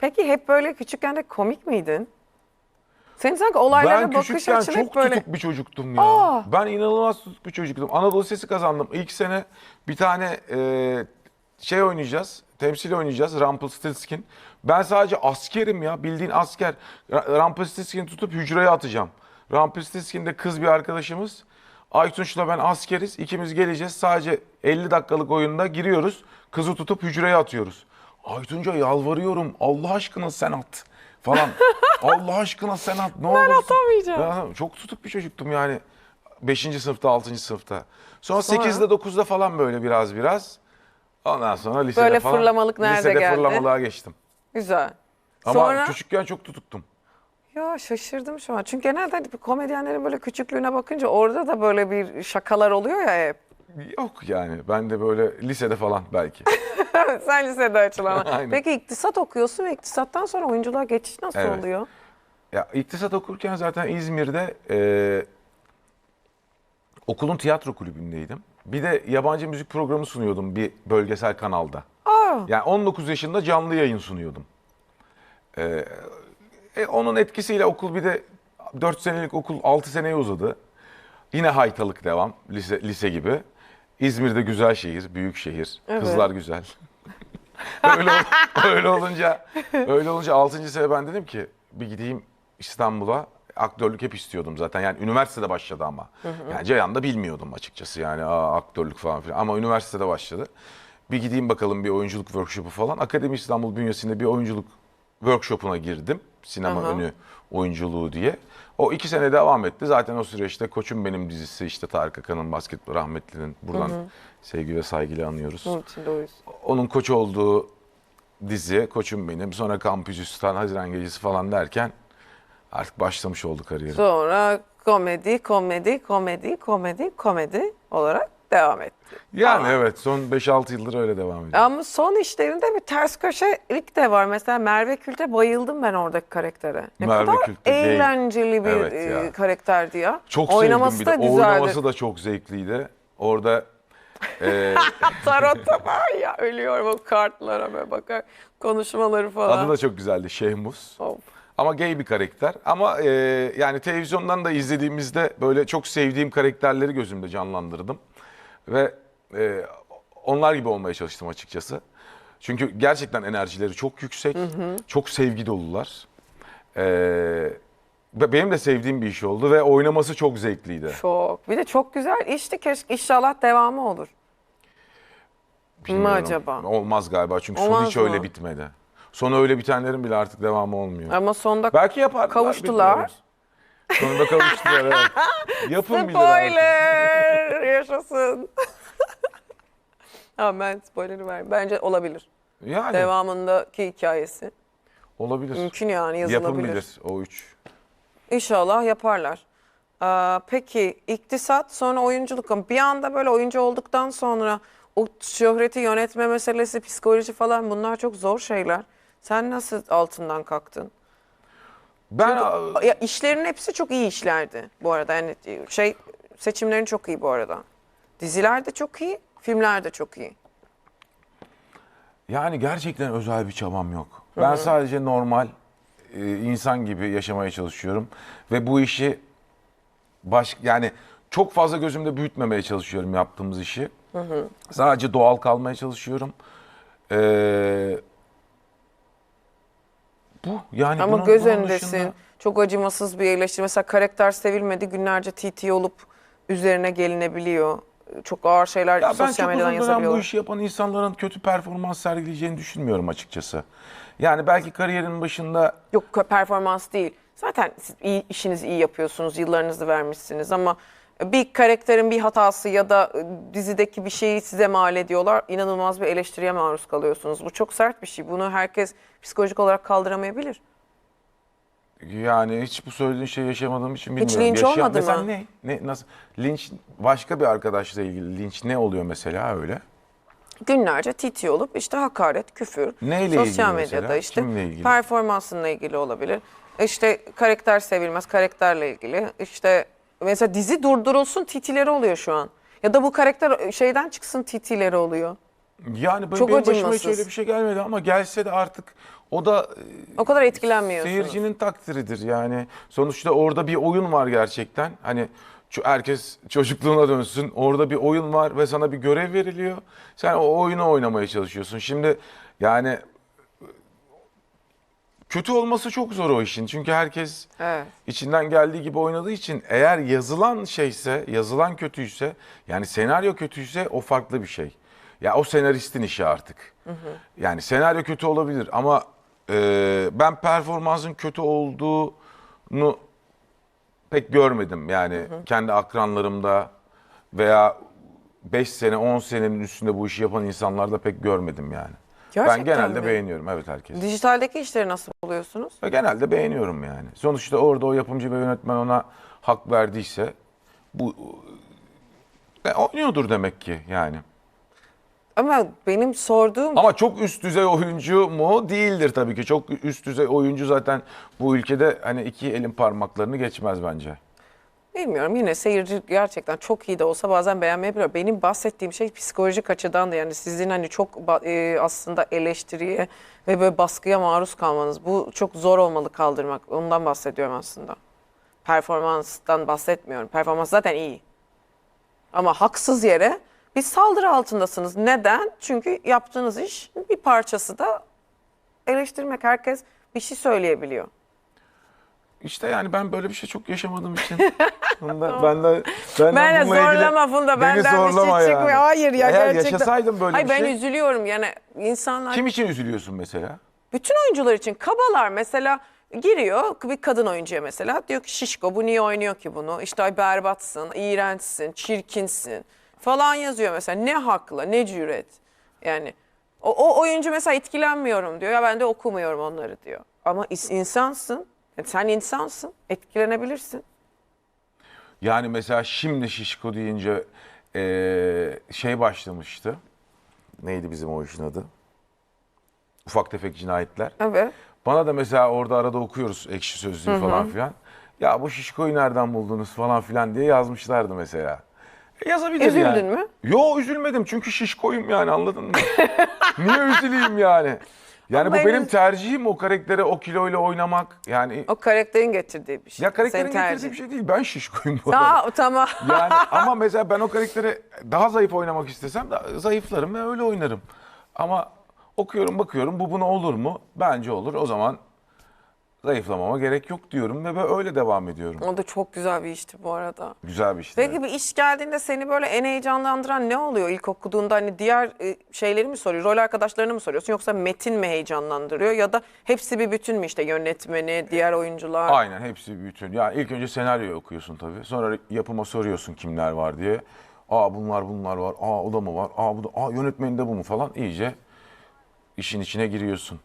Peki hep böyle küçükken de komik miydin? Senin sanki olaylara ben bakış küçükken açın çok hep böyle... tutuk bir çocuktum ya. Aa! Ben inanılmaz tutuk bir çocuktum. Anadolu Sesi kazandım. İlk sene bir tane e, şey oynayacağız. Temsil oynayacağız. Rumpelstiltskin. Ben sadece askerim ya. Bildiğin asker. Ra- Rumpelstiltskin'i tutup hücreye atacağım. Rumpelstiltskin de kız bir arkadaşımız. Aytunç'la ben askeriz. İkimiz geleceğiz. Sadece 50 dakikalık oyunda giriyoruz. Kızı tutup hücreye atıyoruz. Aytunca yalvarıyorum. Allah aşkına sen at falan. Allah aşkına sen at. Ne Ben olursun. atamayacağım. Ben çok tutuk bir çocuktum yani. 5. sınıfta, 6. sınıfta. Sonra, Sonra? 8'de 9'da falan böyle biraz biraz. Ondan sonra lisede Böyle falan. fırlamalık nerede lisede geldi? fırlamalığa geçtim. Güzel. Ama Sonra... küçükken çok tutuktum. Ya şaşırdım şu an. Çünkü genelde hani komedyenlerin böyle küçüklüğüne bakınca orada da böyle bir şakalar oluyor ya hep. Yok yani. Ben de böyle lisede falan belki. Sen lisede açılan. Aynen. Peki iktisat okuyorsun ve iktisattan sonra oyunculuğa geçiş nasıl Evet. oluyor? ya iktisat okurken zaten İzmir'de e, okulun tiyatro kulübündeydim. Bir de yabancı müzik programı sunuyordum bir bölgesel kanalda. Aa, Yani 19 yaşında canlı yayın sunuyordum. Ee, e, onun etkisiyle okul bir de 4 senelik okul 6 seneye uzadı. Yine haytalık devam lise, lise gibi. İzmir'de güzel şehir, büyük şehir. Evet. Kızlar güzel. öyle, ol- öyle olunca öyle olunca 6. sene ben dedim ki bir gideyim İstanbul'a. Aktörlük hep istiyordum zaten. Yani üniversitede başladı ama. Yani Ceyhan'da bilmiyordum açıkçası yani aa, aktörlük falan filan. Ama üniversitede başladı. Bir gideyim bakalım bir oyunculuk workshopu falan. Akademi İstanbul bünyesinde bir oyunculuk workshopuna girdim. Sinema Aha. önü oyunculuğu diye. O iki sene devam etti. Zaten o süreçte Koçum Benim dizisi işte Tarık Akan'ın basketbol rahmetlinin buradan sevgi ve saygıyla anıyoruz. bunun için yüzden. Onun koç olduğu dizi Koçum Benim. Sonra Kampüsüstan, Haziran Gecesi falan derken artık başlamış oldu kariyerim. Sonra komedi, komedi, komedi, komedi, komedi olarak devam etti. Yani evet son 5-6 yıldır öyle devam ediyor. Ama son işlerinde bir ters köşelik de var. Mesela Merve Kül'te bayıldım ben oradaki karaktere. Ne Merve kadar Kül'te değil. eğlenceli bir Evet e, ya. karakterdi ya. Çok Oynaması sevdim bir da de. güzeldi. Oynaması da çok zevkliydi. Orada e, Tarotta var ya ölüyorum o kartlara böyle bakar. Konuşmaları falan. adı da çok güzeldi Şehmus. Of. Ama gay bir karakter. Ama e, yani televizyondan da izlediğimizde böyle çok sevdiğim karakterleri gözümde canlandırdım. Ve e, onlar gibi olmaya çalıştım açıkçası. Çünkü gerçekten enerjileri çok yüksek, çok sevgi dolular. E, ve benim de sevdiğim bir iş oldu ve oynaması çok zevkliydi. Çok. Bir de çok güzel işti. Keşke inşallah devamı olur. Bilmiyorum. acaba? Olmaz galiba çünkü Olmaz sonu hiç mı? öyle bitmedi. Sonu öyle bitenlerin bile artık devamı olmuyor. Ama sonda Belki yaparlar. kavuştular. bilmiyorum. Sonunda kavuştular evet. Yapın bir. Spoiler! Yaşasın. Tamam ben spoiler'ı vereyim. Bence olabilir. Yani Devamındaki hikayesi. olabilir. Mümkün yani yazılabilir. Yapılabilir o üç. İnşallah yaparlar. Aa, peki iktisat sonra oyunculuk. Ama Bir anda böyle oyuncu olduktan sonra o şöhreti yönetme meselesi, psikoloji falan bunlar çok zor şeyler. Sen nasıl altından kalktın? Ben Ya işlerin hepsi çok iyi işlerdi bu arada. Yani şey seçimlerin çok iyi bu arada. Diziler de çok iyi, filmler de çok iyi. yani gerçekten özel bir çabam yok. Ben sadece normal e, insan gibi yaşamaya çalışıyorum ve bu işi baş yani çok fazla gözümde büyütmemeye çalışıyorum yaptığımız işi. Sadece doğal kalmaya çalışıyorum. Ee, bu yani Ama bunun- göz bunun önündesin. dışında- Çok acımasız bir eleştiri. Mesela karakter sevilmedi günlerce TT olup üzerine gelinebiliyor. Çok ağır şeyler Ya ben sosyal çok medyadan uzun dönem bu yazabiliyorlar. işi yapan insanların kötü performans sergileyeceğini düşünmüyorum açıkçası. Yani belki kariyerin başında Yok performans değil. Zaten siz iyi, işinizi iyi yapıyorsunuz, yıllarınızı vermişsiniz ama bir karakterin bir hatası ya da dizideki bir şeyi size mal ediyorlar. İnanılmaz bir eleştiriye maruz kalıyorsunuz. Bu çok sert bir şey. Bunu herkes psikolojik olarak kaldıramayabilir. yani hiç bu söylediğin şeyi yaşamadığım için Hiç bilmiyorum. linç Yaşayan- olmadı mesela mı? ne? Ne nasıl linç başka bir arkadaşla ilgili linç ne oluyor mesela öyle? Günlerce TT olup işte hakaret, küfür, Neyle sosyal ilgili medyada mesela? işte Kimle ilgili? performansınla ilgili olabilir. İşte karakter sevilmez, karakterle ilgili. İşte mesela dizi durdurulsun TT'leri oluyor şu an. Ya da bu karakter şeyden çıksın TT'leri oluyor. Yani benim, Çok benim başıma hiç acımasız. öyle bir şey gelmedi ama gelse de artık O da O kadar etkilenmiyorsunuz. Seyircinin takdiridir yani. Sonuçta orada bir oyun var gerçekten. Hani ço- herkes çocukluğuna dönsün. Orada bir oyun var ve sana bir görev veriliyor. Sen o oyunu oynamaya çalışıyorsun. Şimdi yani kötü olması çok zor o işin. Çünkü herkes Evet. içinden geldiği gibi oynadığı için eğer yazılan şeyse, yazılan kötüyse, yani senaryo kötüyse o farklı bir şey. Ya o senaristin işi artık. Yani senaryo kötü olabilir ama e, ben performansın kötü olduğunu pek görmedim. Yani kendi akranlarımda veya 5 sene 10 senenin üstünde bu işi yapan insanlarda pek görmedim yani. Gerçekten ben genelde mi? beğeniyorum evet herkes. Dijitaldeki işleri nasıl buluyorsunuz? Ve genelde beğeniyorum yani. Sonuçta orada o yapımcı ve yönetmen ona hak verdiyse bu e, oynuyordur demek ki yani. Ama benim sorduğum Ama çok üst düzey oyuncu mu? Değildir tabii ki. Çok üst düzey oyuncu zaten bu ülkede hani iki elin parmaklarını geçmez bence. Bilmiyorum yine seyirci gerçekten çok iyi de olsa bazen beğenmeyebiliyor. Benim bahsettiğim şey psikolojik açıdan da yani sizin hani çok e, aslında eleştiriye ve böyle baskıya maruz kalmanız bu çok zor olmalı kaldırmak. Ondan bahsediyorum aslında. Performanstan bahsetmiyorum. Performans zaten iyi. Ama haksız yere bir saldırı altındasınız. Neden? Çünkü yaptığınız iş bir parçası da eleştirmek. Herkes bir şey söyleyebiliyor. İşte yani ben böyle bir şey çok yaşamadığım için. Bunda, ben de, benden Ben de zorlama Funda. beni Benden bir şey zorlama yani. çıkmıyor. Hayır ya Eğer gerçekten. yaşasaydım böyle Hayır bir ben şey. üzülüyorum yani insanlar. Kim için üzülüyorsun mesela? Bütün oyuncular için kabalar mesela giriyor bir kadın oyuncuya mesela diyor ki şişko bu niye oynuyor ki bunu? İşte ay berbatsın, iğrençsin, çirkinsin falan yazıyor mesela. Ne hakla, ne cüret. Yani o, o oyuncu mesela etkilenmiyorum diyor. Ya ben de okumuyorum onları diyor. Ama insansın. Yani sen insansın. Etkilenebilirsin. Yani mesela şimdi şişko deyince eee, şey başlamıştı. Neydi bizim o işin adı? Ufak tefek cinayetler. Evet. Bana da mesela orada arada okuyoruz ekşi sözlüğü falan filan. Ya bu şişkoyu nereden buldunuz falan filan diye yazmışlardı mesela. E, yazabilir Üzüldün yani. mü? Yo üzülmedim çünkü şişkoyum yani anladın mı? Niye üzüleyim yani? Yani Ama bu en benim az- tercihim o karaktere o kiloyla oynamak. Yani O karakterin getirdiği bir şey. ya karakterin Senin getirdiği tercihin. bir şey değil. Ben şişkoyum bu arada. Tamam tamam. Yani ama mesela ben o karakteri daha zayıf oynamak istesem de zayıflarım ve öyle oynarım. Ama okuyorum bakıyorum bu buna olur mu? Bence olur. O zaman zayıflamama gerek yok diyorum ve ben öyle devam ediyorum. O da çok güzel bir işti bu arada. Güzel bir şey. Peki bir iş geldiğinde seni böyle en heyecanlandıran ne oluyor ilk okuduğunda? Hani diğer e, şeyleri mi soruyor, rol arkadaşlarını mı soruyorsun yoksa metin mi heyecanlandırıyor ya da hepsi bir bütün mü işte yönetmeni, diğer oyuncular? Aynen hepsi bütün. Ya ilk önce senaryoyu okuyorsun tabii. Sonra yapıma soruyorsun kimler var diye. Aa bunlar bunlar var. Aa o da mı var? Aa bu da. Aa yönetmeni de bu mu falan. İyice işin içine giriyorsun.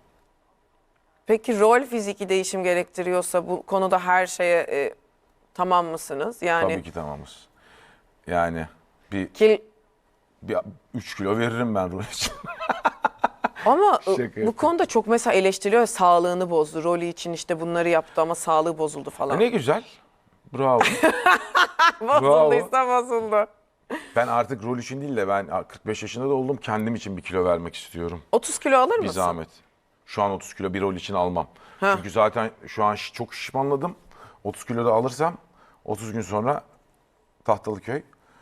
Peki rol fiziki değişim gerektiriyorsa bu konuda her şeye e, tamam mısınız? Yani Tabii ki tamamız. Yani bir, kil bir 3 kilo veririm ben rol için. ama e, Şaka bu yapıyorum. konuda çok mesela eleştiriyor sağlığını bozdu. Rolü için işte bunları yaptı ama sağlığı bozuldu falan. E ne güzel. Bravo. Bozulduysa bozuldu. ben artık rol için değil de ben 45 yaşında da oldum. Kendim için bir kilo vermek istiyorum. 30 kilo alır Bir mısın? zahmet. Şu an 30 kilo bir rol için almam. Ha. Çünkü zaten şu an şi- çok şişmanladım. 30 kilo da alırsam 30 gün sonra Tahtalıköy